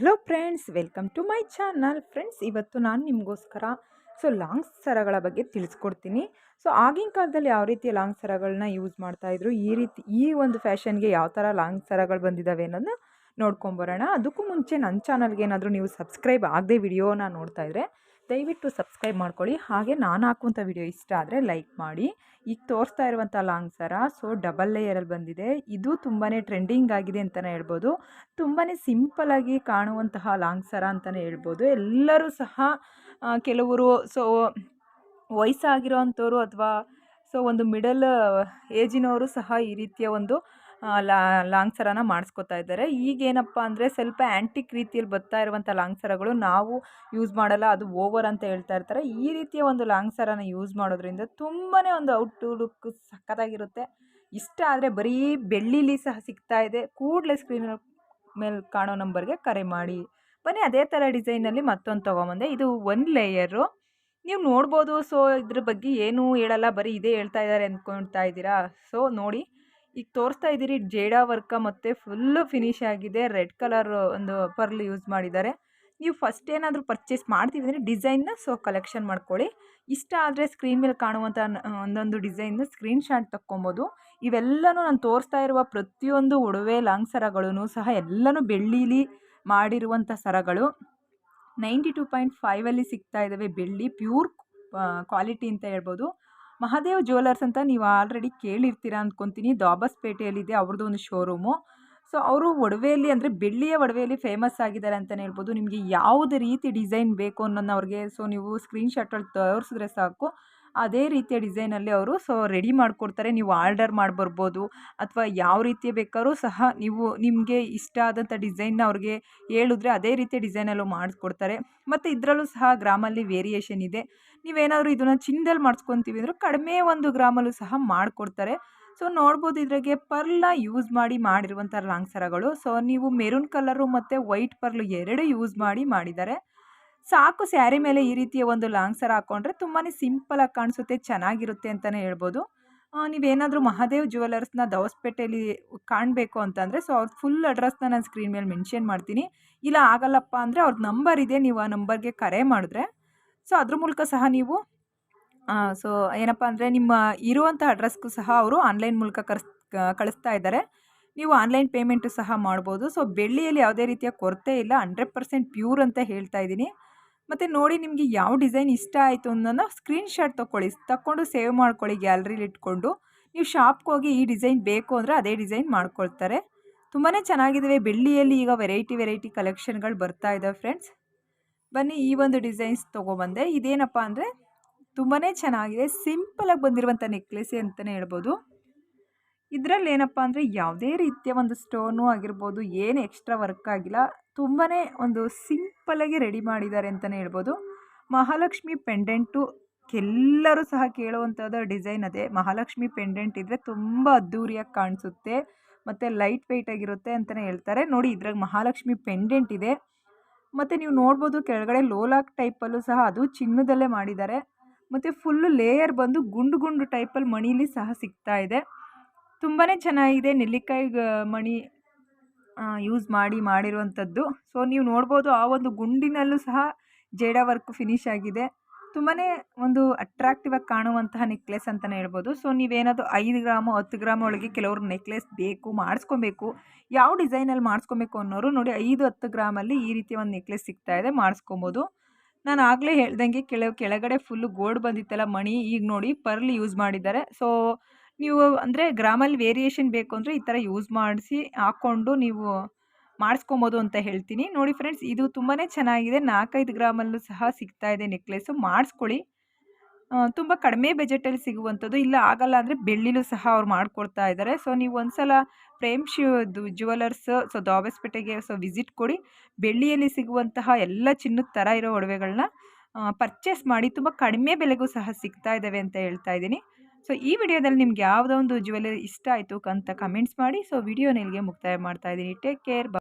Hello friends welcome to my channel friends ಇವತ್ತು ನಾನು ನಿಮಗೋಸ್ಕರ ಸೊ ಲಾಂಗ್ ಸರಗಳ ಬಗ್ಗೆ ತಿಳಿಸ್ಕೊಡ್ತೀನಿ. ಸೊ ಆಗಿನ ಕಾಲದಲ್ಲಿ ಯಾವ ರೀತಿ ಲಾಂಗ್ ಸರಗಳನ್ನ ಯೂಸ್ ಮಾಡ್ತಾಯಿದ್ರು ಈ ರೀತಿ, ಈ ಒಂದು ಫ್ಯಾಷನ್ಗೆ ಯಾವ ಥರ ಲಾಂಗ್ ಸರಗಳು ಬಂದಿದ್ದಾವೆ ಅನ್ನೋದನ್ನ ನೋಡ್ಕೊಂಬರೋಣ ಅದಕ್ಕೂ ಮುಂಚೆ ನನ್ನ ಚಾನಲ್ಗೆ ಏನಾದರೂ ನೀವು ಸಬ್ಸ್ಕ್ರೈಬ್ ಆಗದೆ ವಿಡಿಯೋನ ನೋಡ್ತಾ ಇದ್ದರೆ ದಯವಿಟ್ಟು ಸಬ್ಸ್ಕ್ರೈಬ್ ಮಾಡ್ಕೊಳ್ಳಿ. ಹಾಗೆ ನಾನು ಹಾಕುವಂಥ ವಿಡಿಯೋ ಇಷ್ಟ ಆದರೆ ಲೈಕ್ ಮಾಡಿ. ಈಗ ತೋರಿಸ್ತಾ ಇರುವಂಥ ಲಾಂಗ್ ಸರ, ಸೊ ಡಬಲ್ ಲೇಯರಲ್ಲಿ ಬಂದಿದೆ. ಇದು ತುಂಬಾ ಟ್ರೆಂಡಿಂಗ್ ಆಗಿದೆ ಅಂತಲೇ ಹೇಳ್ಬೋದು. ತುಂಬಾ ಸಿಂಪಲಾಗಿ ಕಾಣುವಂತಹ ಲಾಂಗ್ ಸರ ಅಂತಲೇ ಹೇಳ್ಬೋದು. ಎಲ್ಲರೂ ಸಹ ಕೆಲವರು, ಸೊ ವಯಸ್ಸಾಗಿರೋ ಅಥವಾ, ಸೊ, ಒಂದು ಮಿಡಲ್ ಏಜಿನವರು ಸಹ ಈ ರೀತಿಯ ಒಂದು ಲಾಂಗ್ ಸರನ ಮಾಡಿಸ್ಕೊತಾ ಇದ್ದಾರೆ. ಈಗೇನಪ್ಪ ಅಂದರೆ ಸ್ವಲ್ಪ ಆ್ಯಂಟಿಕ್ ರೀತಿಯಲ್ಲಿ ಬರ್ತಾ ಇರುವಂಥ ಲಾಂಗ್ ಸರಗಳು ನಾವು ಯೂಸ್ ಮಾಡಲ್ಲ, ಅದು ಓವರ್ ಅಂತ ಹೇಳ್ತಾ ಇರ್ತಾರೆ. ಈ ರೀತಿಯ ಒಂದು ಲಾಂಗ್ ಸರನ ಯೂಸ್ ಮಾಡೋದ್ರಿಂದ ತುಂಬಾ ಒಂದು ಔಟ್ ಲುಕ್ ಸಖತ್ತಾಗಿರುತ್ತೆ. ಇಷ್ಟ ಆದರೆ ಬರೀ ಬೆಳ್ಳಿಲಿ ಸಹ ಸಿಗ್ತಾ ಇದೆ. ಕೂಡಲೇ ಸ್ಕ್ರೀನ್ ಮೇಲೆ ಕಾಣೋ ನಂಬರ್ಗೆ ಕರೆ ಮಾಡಿ. ಬನ್ನಿ, ಅದೇ ಥರ ಡಿಸೈನಲ್ಲಿ ಮತ್ತೊಂದು ತೊಗೊಂಬಂದೆ. ಇದು ಒನ್ ಲೇಯರು ನೀವು ನೋಡ್ಬೋದು. ಸೊ ಇದ್ರ ಬಗ್ಗೆ ಏನೂ ಹೇಳಲ್ಲ. ಬರೀ ಇದೇ ಹೇಳ್ತಾ ಇದ್ದಾರೆ ಅಂದ್ಕೊಳ್ತಾ ಇದ್ದೀರಾ? ಸೊ ನೋಡಿ. ಈಗ ತೋರಿಸ್ತಾ ಇದ್ದೀರಿ, ಜೇಡಾ ವರ್ಕ ಮತ್ತು ಫುಲ್ಲು ಫಿನಿಶ್ ಆಗಿದೆ. ರೆಡ್ ಕಲರ್ ಒಂದು ಪರ್ಲ್ ಯೂಸ್ ಮಾಡಿದ್ದಾರೆ. ನೀವು ಫಸ್ಟ್ ಏನಾದರೂ ಪರ್ಚೇಸ್ ಮಾಡ್ತೀವಿ ಅಂದರೆ ಡಿಸೈನ್ನ ಸೊ ಕಲೆಕ್ಷನ್ ಮಾಡ್ಕೊಳ್ಳಿ. ಇಷ್ಟ ಆದರೆ ಸ್ಕ್ರೀನ್ ಮೇಲೆ ಕಾಣುವಂಥ ಒಂದೊಂದು ಡಿಸೈನ್ನ ಸ್ಕ್ರೀನ್ ಶಾಟ್ ತಕ್ಕೊಬೋದು. ಇವೆಲ್ಲನೂ ನಾನು ತೋರಿಸ್ತಾ ಇರುವ ಪ್ರತಿಯೊಂದು ಒಡವೆ ಲಾಂಗ್ ಸರಗಳೂ ಸಹ ಎಲ್ಲನೂ ಬೆಳ್ಳೀಲಿ ಮಾಡಿರುವಂಥ ಸರಗಳು. ನೈಂಟಿ ಟು ಪಾಯಿಂಟ್ ಫೈವಲ್ಲಿ ಸಿಗ್ತಾ ಇದ್ದಾವೆ ಬೆಳ್ಳಿ ಪ್ಯೂರ್ ಕ್ವಾಲಿಟಿ ಅಂತ ಹೇಳ್ಬೋದು. ಮಹಾದೇವ್ ಜ್ಯುವೆಲರ್ಸ್ ಅಂತ ನೀವು ಆಲ್ರೆಡಿ ಕೇಳಿರ್ತೀರ ಅಂದ್ಕೊತೀನಿ ದಾಬಸ್ಪೇಟೆಯಲ್ಲಿದೆ ಅವ್ರದ್ದು ಒಂದು ಶೋರೂಮು. ಸೊ, ಅವರು ಒಡವೆಯಲ್ಲಿ ಅಂದರೆ ಬೆಳ್ಳಿಯ ಒಡವೆಯಲ್ಲಿ ಫೇಮಸ್ ಆಗಿದ್ದಾರೆ ಅಂತಲೇ ಹೇಳ್ಬೋದು. ನಿಮಗೆ ಯಾವುದೇ ರೀತಿ ಡಿಸೈನ್ ಬೇಕು ಅನ್ನೋದನ್ನ ಅವ್ರಿಗೆ, ಸೊ, ನೀವು ಸ್ಕ್ರೀನ್ಶಾಟಲ್ಲಿ ತೋರಿಸಿದ್ರೆ ಸಾಕು. ಅದೇ ರೀತಿಯ ಡಿಸೈನಲ್ಲಿ ಅವರು ಸೊ ರೆಡಿ ಮಾಡಿಕೊಡ್ತಾರೆ. ನೀವು ಆರ್ಡರ್ ಮಾಡಿ ಬರ್ಬೋದು ಅಥವಾ ಯಾವ ರೀತಿ ಬೇಕಾದ್ರೂ ಸಹ ನೀವು ನಿಮಗೆ ಇಷ್ಟ ಆದಂಥ ಡಿಸೈನ್ನ ಅವ್ರಿಗೆ ಹೇಳಿದ್ರೆ ಅದೇ ರೀತಿಯ ಡಿಸೈನಲ್ಲೂ ಮಾಡಿಸ್ಕೊಡ್ತಾರೆ ಮತ್ತು ಇದರಲ್ಲೂ ಸಹ ಗ್ರಾಮಲ್ಲಿ ವೇರಿಯೇಷನ್ ಇದೆ. ನೀವೇನಾದರೂ ಇದನ್ನು ಚಿನ್ನದಲ್ಲಿ ಮಾಡಿಸ್ಕೊತೀವಿ ಅಂದರೆ ಕಡಿಮೆ ಒಂದು ಗ್ರಾಮಲ್ಲೂ ಸಹ ಮಾಡಿಕೊಡ್ತಾರೆ. ಸೊ ನೋಡ್ಬೋದು ಇದ್ರಾಗೆ ಪರ್ಲ ಯೂಸ್ ಮಾಡಿ ಮಾಡಿರುವಂಥ ಲಾಂಗ್ ಸರಗಳು. ಸೊ ನೀವು ಮೆರೂನ್ ಕಲರು ಮತ್ತು ವೈಟ್ ಪರ್ಲು ಎರಡು ಯೂಸ್ ಮಾಡಿ ಮಾಡಿದ್ದಾರೆ ಸಾಕು ಸ್ಯಾರಿ ಮೇಲೆ ಈ ರೀತಿಯ ಒಂದು ಲಾಂಗ್ ಸರ ಹಾಕ್ಕೊಂಡ್ರೆ ತುಂಬಾ ಸಿಂಪಲಾಗಿ ಕಾಣಿಸುತ್ತೆ, ಚೆನ್ನಾಗಿರುತ್ತೆ ಅಂತಲೇ ಹೇಳ್ಬೋದು. ನೀವೇನಾದರೂ ಮಹಾದೇವ್ ಜ್ಯುವೆಲರ್ಸ್ನ ದವಸ್ಪೇಟೆಯಲ್ಲಿ ಕಾಣಬೇಕು ಅಂತಂದರೆ, ಸೊ ಅವ್ರ ಫುಲ್ ಅಡ್ರೆಸ್ನ ನಾನು ಸ್ಕ್ರೀನ್ ಮೇಲೆ ಮೆನ್ಷನ್ ಮಾಡ್ತೀನಿ. ಇಲ್ಲ ಆಗಲ್ಲಪ್ಪ ಅಂದರೆ ಅವ್ರದ್ದು ನಂಬರ್ ಇದೆ, ನೀವು ಆ ನಂಬರ್ಗೆ ಕರೆ ಮಾಡಿದ್ರೆ. ಸೊ ಅದ್ರ ಮೂಲಕ ಸಹ ನೀವು ಸೊ ಏನಪ್ಪ ಅಂದರೆ ನಿಮ್ಮ ಇರುವಂಥ ಅಡ್ರೆಸ್ಗೂ ಸಹ ಅವರು ಆನ್ಲೈನ್ ಮೂಲಕ ಕರ್ಸ್ ಕಳಿಸ್ತಾ ಇದ್ದಾರೆ. ನೀವು ಆನ್ಲೈನ್ ಪೇಮೆಂಟು ಸಹ ಮಾಡ್ಬೋದು. ಸೊ ಬೆಳ್ಳಿಯಲ್ಲಿ ಯಾವುದೇ ರೀತಿಯ ಕೊರತೆ ಇಲ್ಲ, ಹಂಡ್ರೆಡ್ ಪರ್ಸೆಂಟ್ ಪ್ಯೂರ್ ಅಂತ ಹೇಳ್ತಾ ಇದ್ದೀನಿ. ಮತ್ತು ನೋಡಿ ನಿಮಗೆ ಯಾವ ಡಿಸೈನ್ ಇಷ್ಟ ಆಯಿತು ಅನ್ನೋದನ್ನ ಸ್ಕ್ರೀನ್ಶಾಟ್ ತೊಗೊಳ್ಳಿ ತಗೊಂಡು ಸೇವ್ ಮಾಡ್ಕೊಳ್ಳಿ ಗ್ಯಾಲ್ರಿಲಿ ಇಟ್ಕೊಂಡು. ನೀವು ಶಾಪ್ಗೆ ಹೋಗಿ ಈ ಡಿಸೈನ್ ಬೇಕು ಅಂದರೆ ಅದೇ ಡಿಸೈನ್ ಮಾಡ್ಕೊಳ್ತಾರೆ. ತುಂಬಾ ಚೆನ್ನಾಗಿದ್ದಾವೆ ಬೆಳ್ಳಿಯಲ್ಲಿ ಈಗ ವೆರೈಟಿ ವೆರೈಟಿ ಕಲೆಕ್ಷನ್ಗಳು ಬರ್ತಾ ಇದ್ದಾವೆ ಫ್ರೆಂಡ್ಸ್ ಬನ್ನಿ ಈ ಒಂದು ಡಿಸೈನ್ಸ್ ತೊಗೊಬಂದೆ. ಇದೇನಪ್ಪ ಅಂದರೆ ತುಂಬಾ ಚೆನ್ನಾಗಿದೆ. ಸಿಂಪಲಾಗಿ ಬಂದಿರುವಂಥ ನೆಕ್ಲೆಸ್ ಅಂತಲೇ ಹೇಳ್ಬೋದು. ಇದರಲ್ಲಿ ಏನಪ್ಪ ಅಂದರೆ ಯಾವುದೇ ರೀತಿಯ ಒಂದು ಸ್ಟೋನು ಆಗಿರ್ಬೋದು, ಏನು ಎಕ್ಸ್ಟ್ರಾ ವರ್ಕ್ ಆಗಿಲ್ಲ ತುಂಬಾ ಒಂದು ಸಿಂಪಲಾಗಿ ರೆಡಿ ಮಾಡಿದ್ದಾರೆ ಅಂತಲೇ ಹೇಳ್ಬೋದು. ಮಹಾಲಕ್ಷ್ಮಿ ಪೆಂಡೆಂಟು ಎಲ್ಲರೂ ಸಹ ಕೇಳುವಂಥದ್ದು ಡಿಸೈನ್ ಅದೇ. ಮಹಾಲಕ್ಷ್ಮಿ ಪೆಂಡೆಂಟ್ ಇದ್ದರೆ ತುಂಬ ಅದ್ಧೂರಿಯಾಗಿ ಕಾಣಿಸುತ್ತೆ, ಮತ್ತು ಲೈಟ್ ವೆಯ್ಟ್ ಆಗಿರುತ್ತೆ ಅಂತಲೇ ಹೇಳ್ತಾರೆ. ನೋಡಿ, ಇದ್ರಾಗ ಮಹಾಲಕ್ಷ್ಮಿ ಪೆಂಡೆಂಟ್ ಇದೆ. ಮತ್ತು ನೀವು ನೋಡ್ಬೋದು ಕೆಳಗಡೆ ಲೋಲಾಕ್ ಟೈಪಲ್ಲೂ ಸಹ ಅದು ಚಿನ್ನದಲ್ಲೇ ಮಾಡಿದ್ದಾರೆ. ಮತ್ತು ಫುಲ್ಲು ಲೇಯರ್ ಬಂದು ಗುಂಡು ಗುಂಡು ಟೈಪಲ್ಲಿ ಮಣೀಲಿ ಸಹ ಸಿಗ್ತಾ ಇದೆ. ತುಂಬಾ ಚೆನ್ನಾಗಿದೆ ನೆಲ್ಲಿಕಾಯಿ ಮಣಿ ಯೂಸ್ ಮಾಡಿ ಮಾಡಿರುವಂಥದ್ದು ಸೊ ನೀವು ನೋಡ್ಬೋದು ಆ ಒಂದು ಗುಂಡಿನಲ್ಲೂ ಸಹ ಜೇಡ ವರ್ಕ್ ಫಿನಿಶ್ ಆಗಿದೆ. ತುಂಬಾ ಒಂದು ಅಟ್ರಾಕ್ಟಿವ್ ಆಗಿ ಕಾಣುವಂತಹ ನೆಕ್ಲೆಸ್ ಅಂತಲೇ ಹೇಳ್ಬೋದು. ಸೊ ನೀವೇನಾದರೂ ಐದು ಗ್ರಾಮು, ಹತ್ತು ಗ್ರಾಮ್ ಒಳಗೆ ಕೆಲವರು ನೆಕ್ಲೆಸ್ ಬೇಕು, ಮಾಡಿಸ್ಕೊಬೇಕು, ಯಾವ ಡಿಸೈನಲ್ಲಿ ಮಾಡಿಸ್ಕೊಬೇಕು ಅನ್ನೋರು ನೋಡಿ ಐದು, ಹತ್ತು ಗ್ರಾಮಲ್ಲಿ ಈ ರೀತಿಯ ಒಂದು ನೆಕ್ಲೆಸ್ ಸಿಗ್ತಾ ಇದೆ, ಮಾಡಿಸ್ಕೊಬೋದು. ನಾನು ಆಗಲೇ ಹೇಳ್ದಂಗೆ ಕೆಲವು, ಕೆಳಗಡೆ ಫುಲ್ಲು ಗೋಲ್ಡ್ ಬಂದಿತ್ತಲ್ಲ ಮಣಿ, ಈಗ ನೋಡಿ ಪರ್ಲ್ ಯೂಸ್ ಮಾಡಿದ್ದಾರೆ. ಸೊ ನೀವು ಅಂದರೆ ಗ್ರಾಮಲ್ಲಿ ವೇರಿಯೇಷನ್ ಬೇಕು ಅಂದರೆ ಈ ಥರ ಯೂಸ್ ಮಾಡಿಸಿ, ಹಾಕ್ಕೊಂಡು ನೀವು ಮಾಡಿಸ್ಕೊಬೋದು ಅಂತ ಹೇಳ್ತೀನಿ. ನೋಡಿ ಫ್ರೆಂಡ್ಸ್ ಇದು ತುಂಬಾ ಚೆನ್ನಾಗಿದೆ. ನಾಲ್ಕೈದು ಗ್ರಾಮಲ್ಲೂ ಸಹ ಸಿಗ್ತಾ ಇದೆ ನೆಕ್ಲೆಸ್ಸು ಮಾಡಿಸ್ಕೊಳ್ಳಿ. ತುಂಬ ಕಡಿಮೆ ಬಜೆಟಲ್ಲಿ ಸಿಗುವಂಥದ್ದು. ಇಲ್ಲ ಆಗಲ್ಲ ಅಂದರೆ ಬೆಳ್ಳಿಲೂ ಸಹ ಅವ್ರು ಮಾಡಿಕೊಡ್ತಾ ಇದ್ದಾರೆ ಸೊ ನೀವು ಒಂದು ಸಲ ಪ್ರೇಮ್ ಶಿವದು ಜ್ಯುವೆಲರ್ಸ್ ಸೊ ದಾಬಸ್ಪೇಟೆಗೆ ಸೊ ವಿಸಿಟ್ ಕೊಡಿ. ಬೆಳ್ಳಿಯಲ್ಲಿ ಸಿಗುವಂತಹ ಎಲ್ಲ ಚಿನ್ನದ ಥರ ಇರೋ ಒಡವೆಗಳನ್ನ ಪರ್ಚೇಸ್ ಮಾಡಿ. ತುಂಬ ಕಡಿಮೆ ಬೆಲೆಗೂ ಸಹ ಸಿಗ್ತಾ ಇದ್ದಾವೆ ಅಂತ ಹೇಳ್ತಾ ಇದ್ದೀನಿ. ಸೊ ಈ ವಿಡಿಯೋದಲ್ಲಿ ನಿಮ್ಗೆ ಯಾವುದೋ ಒಂದು ಜ್ಯುವೆಲರಿ ಇಷ್ಟ ಆಯಿತು ಅಂತ ಕಮೆಂಟ್ಸ್ ಮಾಡಿ. ಸೊ ವಿಡಿಯೋನ ಇಲ್ಲಿಗೆ ಮುಕ್ತಾಯ ಮಾಡ್ತಾ ಇದ್ದೀನಿ. Take care